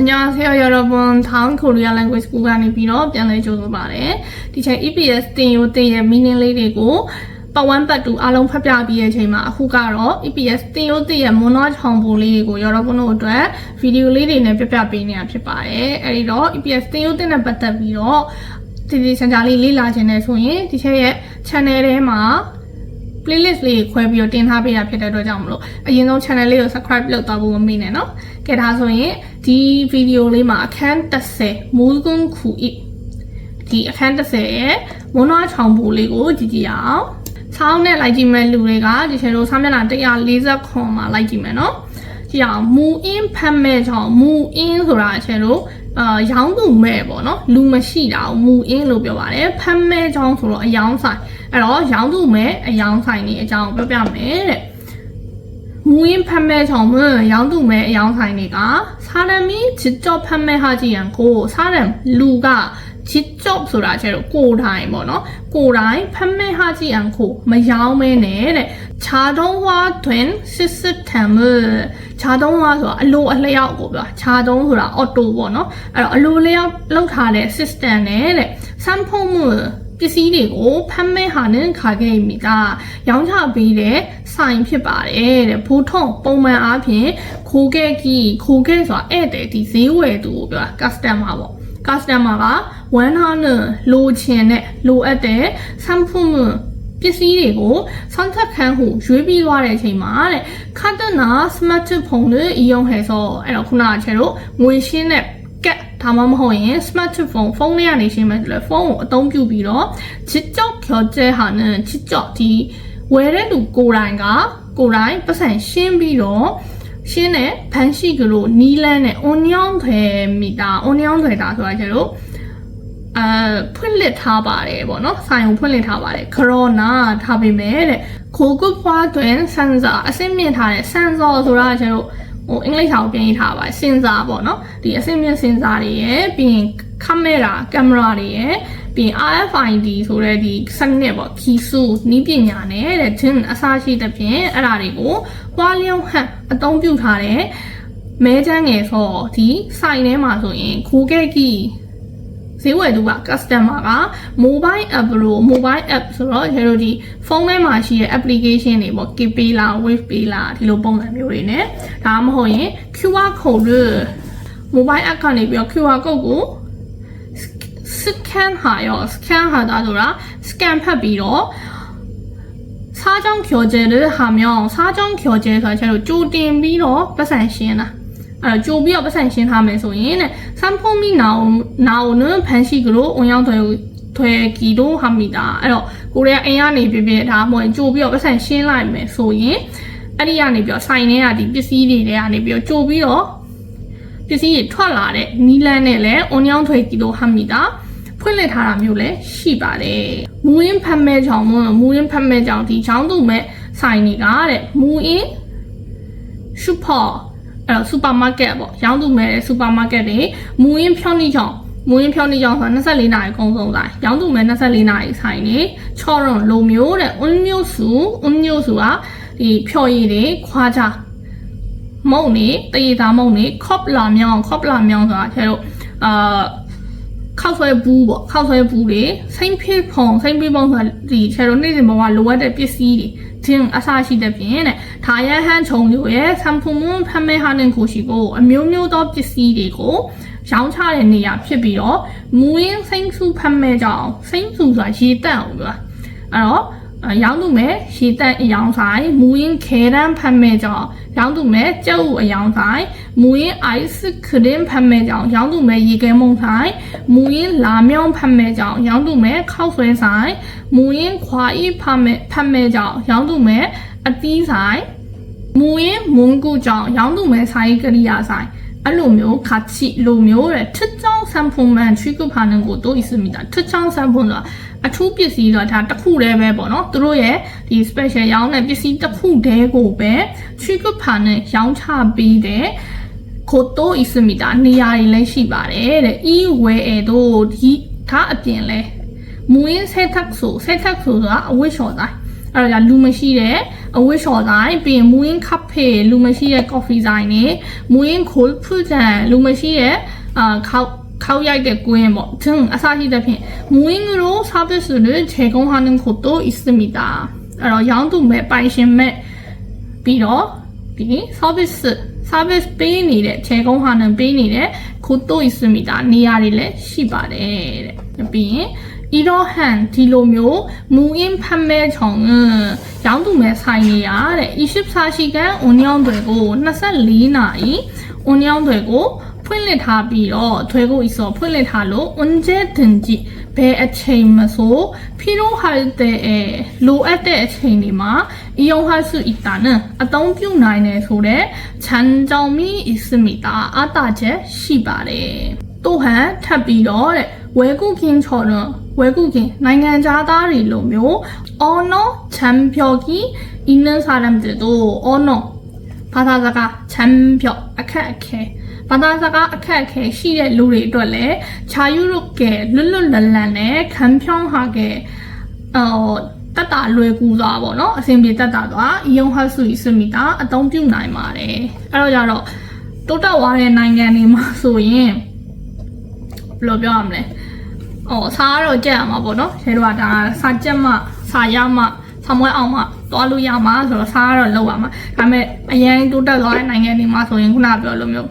အညာဆရာရော်ဘွန်ထောင်းကိုရီးယား language school ကနေပြီးတော့ပြန်လည်ကြိုဆိုပါတယ်ဒီချိန် EPS တင်ရိုတင်ရဲ့ meaning လေးတွေကိုပတ်ဝန်းပတ်တူအားလုံးဖတ်ပြပြီးတဲ့အချိန်မှာအခုကတော့ EPS တင်ရိုတင်ရဲ့ monologue ထောင်ပုံလေးတွေကိုရော်ဘွန်တို့အတွက်ဗီဒီယိုလေးတွေနဲ့ပြပြပေးနေတာဖြစ်ပါတယ်အဲဒီတော့ EPS တင်ရိုတင်နဲ့ပတ်သက်ပြီးတော့ဒီဒီချန်ချာလေးလေ့လာခြင်းနဲ့ဆိုရင်ဒီချက်ရဲ့ channel ထဲမှာ playlist လေးခွဲပြီးတော့တင်ထားပေးတာဖြစ်တဲ့အတွက်ကြောင့်မလို့အရင်ဆုံး channel လေးကို subscribe လုပ်သွားဖို့မမေ့နဲ့နော်။ကဲဒါဆိုရင်ဒီ video လေးမှာအခန်း30မူကွန်ခုဤဒီအခန်း30ရဲ့မွန်းနွားချောင်ပူလေးကိုကြည့်ကြည့်အောင်။ဆောင်းနဲ့လိုက်ကြည့်မဲ့လူတွေကဒီချင်တို့ဆောင်းမျက်နှာ140ခွန်မှာလိုက်ကြည့်မယ်နော်။ကြည့်အောင်မူအင်းဖတ်မဲ့ချောင်မူအင်းဆိုတာအချင်တို့အာရောင်းသူမဲ့ပေါ့နော်လူမရှိတာကိုမူအင်းလို့ပြောပါတယ်ဖမ်းမဲချောင်းဆိုတော့အယောင်းဆိုင် အဲ့တော့ရောင်းသူမဲ့အယောင်ဆိုင်နေအကြောင်းပြောပြမယ်တဲ့မူရင်းဖမ်းမဲ့ကြောင့်မရောင်းသူမဲ့အယောင်ဆိုင်တွေကစာရမီချစ်ကြော့ဖမ်းမဲ့ဟာကြီးရန်ကိုစာရမ်လူကချစ်ကြော့ဆိုတာကျတော့ကိုတိုင်းပေါ့နော်ကိုတိုင်းဖမ်းမဲ့ဟာကြီးရန်ကိုမရောင်းမဲနဲ့တဲ့ခြာတုံးဝါတွင်စစ်စစ်ထမ်မခြာတုံးဝါဆိုတာအလိုအလျောက်ကိုပြောခြာတုံးဆိုတာအော်တိုပေါ့နော်အဲ့တော့အလိုလျောက်လောက်ထားတဲ့ system နဲ့တဲ့စံဖုံးမှု ပစ္စည်းတွေကိုဖမ်းမဲဟာနဲ့ခါခဲ့မိတာရောင်းချပေးတဲ့ဆိုင်ဖြစ်ပါတယ်တဲ့ဘိုးထုံပုံမှန်အားဖြင့်ခိုးခဲ့ကြီးခိုးခဲ့ဆိုတာဧည့်သည်ဒီဈေးဝယ်သူကိုပြောတာ customer ပေါ့ customer ကဝန်ထားနဲ့လိုချင်တဲ့လိုအပ်တဲ့ sample ပစ္စည်းတွေကိုစောင့်ချက်ခန်းဟုရွေးပြီးသွားတဲ့အချိန်မှာတဲ့ခတ်တနာ smartphone တွေအယုံဟဲဆိုအဲ့တော့ခုနကချေတို့ငွေရှင်းတဲ့ကက် ဒါမှမဟုတ်ရင် smartphone ဖုန်းလေးကနေရှင်းမယ်ဆိုလဲဖုန်းကိုအသုံးပြုပြီးတော့ချစ်ကြောက်ကျော်ကျဲဟာနဲ့ချစ်ကြောက်ဒီဝယ်တဲ့လူကိုယ်တိုင်ကကိုယ်တိုင်ပတ်စံရှင်းပြီးတော့ရှင်းတဲ့ဖန်ရှိကလို့နီးလန်းနဲ့ onion ထွယ်မိတာ onion ထွယ်တာဆိုတာကျတော့အဲဖွင့်လစ်ထားပါတယ်ပေါ့နော်ဆိုင်ကိုဖွင့်လစ်ထားပါတယ်ခရိုနာထားပေးမယ်တဲ့ခိုကုဖွားတွင်စန်ဆာအစင်းမြင့်ထားတဲ့စန်ဆာဆိုတာကျတော့ ဟိုအင်္ဂလိပ်စာကိုပြင်ထားပါတယ်စင်ဆာပေါ့နော်ဒီအစင်းမြင့်စင်ဆာတွေရဲ့ပြီးရင်ကင်မရာကင်မရာတွေရဲ့ပြီးရင် RFID ဆိုတဲ့ဒီစနစ်ပေါ့ခီဆူနီးပညာနဲ့တဲ့ဂျင်းအစားရှိတဲ့ဖြင့်အဲ့ဒါတွေကိုဝါလျောင်းဟန်အသုံးပြုထားတဲ့မဲချမ်းငယ်ဆိုဒီဆိုင်ထဲမှာဆိုရင်ခိုးခဲ့ကြီး ဈေးဝယ်သူက customer က mobile app လို့ mobile app ဆိုတော့ကျွန်တော်တို့ဒီဖုန်းထဲမှာရှိတဲ့ application တွေပေါ့ Kpay လား Wave Pay လားဒီလိုပုံစံမျိုးတွေ ਨੇ ဒါမှမဟုတ်ရင် QR code တွေ mobile app ကနေပြီးတော့ QR code ကို scan ဟာရော scan ဟာတာဆိုတာ scan ဖတ်ပြီးတော့စားကြောင်းကျော်ကျဲတဲ့ဟာမျိုးစားကြောင်းကျော်ကျဲဆိုတာကျတော့ကြိုတင်ပြီးတော့ပတ်စံရှင်းတာ အဲ့တော့ကြိုပြီးတော့ပတ်စံရှင်းထားမယ်ဆိုရင်တဲ့စမ်ဖုံမီနာနာကိုနဖန်ရှိကလို့ဝင်ရောက်တယ်ထွဲကီတို့ဟာမီတာအဲ့တော့ကိုရီးယားအိမ်ကနေပြပြဒါမှမဟုတ်ကြိုပြီးတော့ပတ်စံရှင်းလိုက်မယ်ဆိုရင်အဲ့ဒီကနေပြီးတော့ဆိုင်ထဲကဒီပစ္စည်းတွေထဲကနေပြီးတော့ကြိုပြီးတော့ပစ္စည်းတွေထွက်လာတဲ့နီလန်းနဲ့လည်းအွန်ယောင်းထွဲကီတို့ဟာမီတာဖွင့်လှစ်ထားတာမျိုးလည်းရှိပါတယ်။မူရင်းဖတ်မဲ့ကြောင့်မမူရင်းဖတ်မဲ့ကြောင့်ဒီချောင်းသူမဲ့ဆိုင်တွေကတဲ့မူရင်းရှုဖော် အဲ့တော့စူပါမားကတ်ပေါ့ရောင်းသူမဲ့စူပါမားကတ်တွေမူရင်းဖြောင်းနေကြောင့်မူရင်းဖြောင်းနေကြောင့်ဆို24နာရီကုန်ဆုံးတိုင်းရောင်းသူမဲ့24နာရီဆိုင်နေချောရုံလိုမျိုးတဲ့အွန်းမျိုးစုအွန်းမျိုးစုကဒီဖြော်ရည်တွေခွာကြမုံနေတရေသားမုံနေခေါပလာမြောင်းခေါပလာမြောင်းဆိုတာကျတော့အာ ခောက်ဆွဲဘူးပေါ့ခောက်ဆွဲဘူးတွေစိမ့်ဖေးဖုံစိမ့်ဖေးဖုံဆိုတာဒီချေတော့နေ့စဉ်ဘဝလိုအပ်တဲ့ပစ္စည်းတွေချင်းအဆရှိတဲ့ပြင်တဲ့ဒါရဟန်းခြုံမျိုးရဲ့ဆမ်ဖုံမွန်ဖမ်းမဲဟာနင်ကိုရှိကိုအမျိုးမျိုးသောပစ္စည်းတွေကိုရောင်းချတဲ့နေရာဖြစ်ပြီးတော့မူရင်းစိမ့်စုဖမ်းမဲကြောင့်စိမ့်စုဆိုတာရေတန့်အောင်ပြောအဲ့တော့ ရောင်းသူမဲ့ရေတန့်အယောင်ဆိုင်မူရင်းခဲတန်းဖမ်းမဲ့ကြောင့်ရောင်းသူမဲ့ကြက်ဥအယောင်ဆိုင်မူရင်း ice cream ဖမ်းမဲ့ကြောင့်ရောင်းသူမဲ့ရေခဲမုံဆိုင်မူရင်းလာမြောင်းဖမ်းမဲ့ကြောင့်ရောင်းသူမဲ့ခောက်ဆွဲဆိုင်မူရင်းခွာဤဖမ်းမဲ့ဖမ်းမဲ့ကြောင့်ရောင်းသူမဲ့အသီးဆိုင်မူရင်းမွန်ကူကြောင့်ရောင်းသူမဲ့ဆိုင်ကရိယာဆိုင်အဲ့လိုမျိုးခါချီလိုမျိုးတဲ့ထစ်ချောင်းဆန်ဖုန်မန်ချွေးကဖာနန်ကိုတို့ဣစမီတာထစ်ချောင်းဆန်ဖုန်ဆိုတာ အထူးပစ္စည်းတော့ဒါတစ်ခုတည်းပဲပေါ့နော်သူတို့ရဲ့ဒီ special ရောင်းတဲ့ပစ္စည်းတစ်ခုတည်းကိုပဲချွေးကဖာနန်ရောင်းချပေးတဲ့ကိုတိုဣစမီတာနေရာတွေလည်းရှိပါတယ်တဲ့ e ဝဲအဲတို့ဒီဒါအပြင်လဲမူရင်းဆက်သက်ဆိုဆက်သက်ဆိုဆိုတာအဝတ်လျှော်တိုင်းအဲ့တော့လူမရှိတဲ့အဝတ်လျှော်ဆိုင်ပြီးရင်မူရင်း cafe လူမရှိတဲ့ coffee ဆိုင်နေမူရင်း cold food ဆိုင်လူမရှိတဲ့အာ ခောက်ခောက်ရိုက်တဲ့ကွင်းပေါ့등အစရှိတဲ့ဖြင့်မူရင်းလို service를 제공하는 곳도 있습니다 အဲ့တော့ရောင်းသူမဲ့ပိုင်ရှင်မဲ့ပြီးတော့ဒီ service service ပေးနေတဲ့ခြေကုန်းဟာနံပေးနေတဲ့ခုတို့ 있습니다 နေရာတွေလည်းရှိပါတယ်တဲ့ပြီးရင်이러한ဒီလိုမျိုးမူအင်းဖမ်းမဲချောင်းရောင်းသူမဲ့ဆိုင်နေရတဲ့24시간 온영 되고 24နာရီ 온영 되고 ဖွင့်လှစ် ထားပြီးတော့ထွေကိုအစောဖွင့်လှစ်ထားလို့ 언제든지 ဘယ်အချိန်မဆိုဖိရိုဟာတဲ့လိုအပ်တဲ့အချိန်တွေမှာအယုံဟာစုအတာနဲ့အသုံးပြုနိုင်တယ်ဆိုတော့ချန်ကြောင်မီအစမီတာအတာချက်ရှိပါတယ်တို့ဟန်ထပ်ပြီးတော့တဲ့ဝဲကုကင်းချော်တော့ဝဲကုကင်းနိုင်ငံသားတွေလိုမျိုးအော်နော်ချမ်ဖြော်ကီအင်းနန်စာရမ်တဲ့တို့အော်နော် ဘာသာစကားချမ်းပြော့အခက်အခဲ ဘာသာစကားအခက်အခဲရှိတဲ့လူတွေအတွက်လည်းခြာယူရုကဲလွတ်လွတ်လပ်လပ်နဲ့ခံဖြောင်းဟာကဲအော်တတ်တာလွယ်ကူသွားပါတော့အဆင်ပြေတတ်တာသွားအယုံဟတ်စုစမီတာအသုံးပြုနိုင်ပါတယ်အဲ့တော့ကြတော့တိုးတက်သွားတဲ့နိုင်ငံတွေမှာဆိုရင်ဘယ်လိုပြောရမလဲအော်စားတော့ကြက်ရမှာပေါ့နော်ရဲတို့ကဒါစာကြက်မှစာရမှဆမွဲအောင်မှသွားလို့ရမှာဆိုတော့စားကတော့လောက်ရမှာဒါပေမဲ့အရင်တိုးတက်သွားတဲ့နိုင်ငံတွေမှာဆိုရင်ခုနပြောလိုမျိုး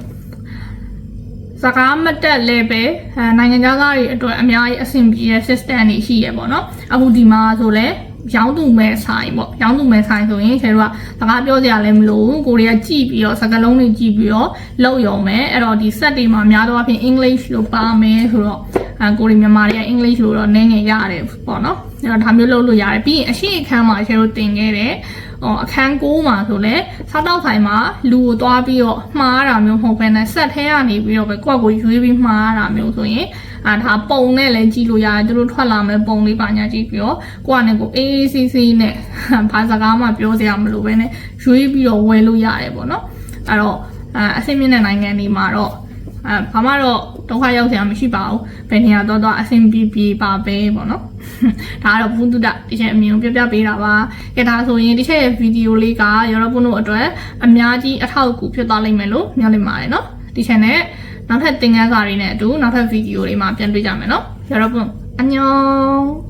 စကားမတက်လဲပဲအဲနိုင်ငံခြားသားတွေအတွက်အများကြီးအဆင်ပြေတဲ့ system တွေရှိရပေါ့နော်အခုဒီမှာဆိုလဲရောင်းသူမဲ့ဆိုင်ပေါ့ရောင်းသူမဲ့ဆိုင်ဆိုရင်ကျတို့ကစကားပြောကြရလဲမလို့ကိုရီးယားကြည့်ပြီးတော့စကားလုံးတွေကြည့်ပြီးတော့လောက်ရုံပဲအဲ့တော့ဒီ set တွေမှာများသောအားဖြင့် English လို့ပါမယ်ဆိုတော့အဲကိုရီးမြန်မာတွေက English လို့တော့နည်းငယ်ရတယ်ပေါ့နော်အဲ့တော့ဒါမျိုးလုပ်လို့ရတယ်ပြီးရင်အရှိအခန်းမှာကျတို့တင်ခဲ့တယ်ဟော အခန်း9မှာဆိုလဲစားတော့ဆိုင်မှာလူကိုသွားပြီးတော့မှားတာမျိုးမဟုတ်ဘဲနဲ့ဆက်ထဲကနေပြီးတော့ပဲကိုယ့်ကိုရွေးပြီးမှားတာမျိုးဆိုရင်အာဒါပုံနဲ့လည်းကြည့်လို့ရတယ်သူတို့ထွက်လာမဲ့ပုံလေးပါညာကြည့်ပြီးတော့ကိုယ့်အနေကိုအေးအေးဆေးဆေးနဲ့ဘာစကားမှပြောစရာမလိုဘဲနဲ့ရွေးပြီးတော့ဝယ်လို့ရတယ်ပေါ့နော်အဲ့တော့အအဆင်မြင့်တဲ့နိုင်ငံတွေမှာတော့ အဲဘာမှတော့ဒုက္ခရောက်စရာမရှိပါဘူးဘယ်နေရာတော့တော့အဆင်ပြေပြေပါပဲပေါ့နော်ဒါကတော့ဘုသူဒတချင်အမြင်ကိုပြပြပေးတာပါကဲဒါဆိုရင်ဒီချက်ရဲ့ဗီဒီယိုလေးကရောတော့ဘုတို့အတွက်အများကြီးအထောက်အကူဖြစ်သွားလိမ့်မယ်လို့မျှော်လင့်ပါတယ်နော်ဒီချက်နဲ့နောက်ထပ်သင်ခန်းစာတွေနဲ့အတူနောက်ထပ်ဗီဒီယိုလေးမှာပြန်တွေ့ကြမယ်နော်ရောတော့ဘုအန်ညော